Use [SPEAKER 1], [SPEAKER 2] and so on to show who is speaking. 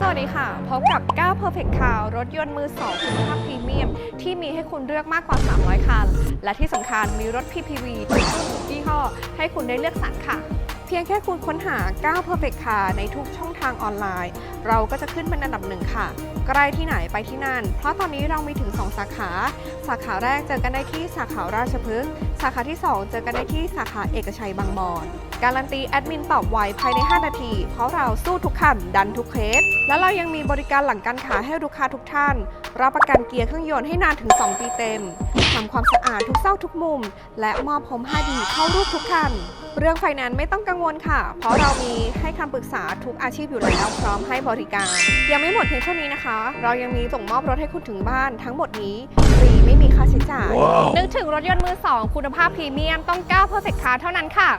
[SPEAKER 1] สวัสดีค่ะ พบกับ 9 Perfect Car รถยนต์มือ2คุณภาพพรีเมียม ที่มีให้คุณเลือกมากกว่า 300 คัน และที่สำคัญมีรถ PPV ทุกรุ่นทุกยี่ห้อ ให้คุณได้เลือกสรรค่ะ เพียงแค่คุณค้นหา9 Perfect Car ในทุกช่องทางออนไลน์ เราก็จะขึ้นเป็นอันดับหนึ่งค่ะใกล้ที่ไหนไปที่นั่น เพราะตอนนี้เรามีถึง 2 สาขา สาขาแรกเจอกันได้ที่สาขาราชพฤกษ์สาขาที่ 2 เจอกันได้ที่สาขาเอกชัยบางบอนการันตีแอดมินตอบไวภายใน 5 นาที เพราะเราสู้ทุกคันดันทุกเคส และเรายังมีบริการหลังการขายให้ลูกค้าทุกท่าน รับประกันเกียร์เครื่องยนต์ให้นานถึง 2 ปีเต็มทำความสะอาดทุกซอกทุกมุม และมอบพรม 5D เข้ารูปทุกคัน เรื่องไฟแนนซ์ไม่ต้องกังวลค่ะ เพราะเรามีให้คำปรึกษาทุกอาชีพอยู่แล้วพร้อมให้บริการ ยังไม่หมดเพียงเท่านี้นะคะ เรายังมีส่งมอบรถให้คุณถึงบ้านทั้งหมดนี้ฟรีไม่มีค่าใช้จ่าย นึกถึงรถยนต์มือ2คุณภาพพรีเมียมต้อง9 Perfect Car เท่านั้นค่ะ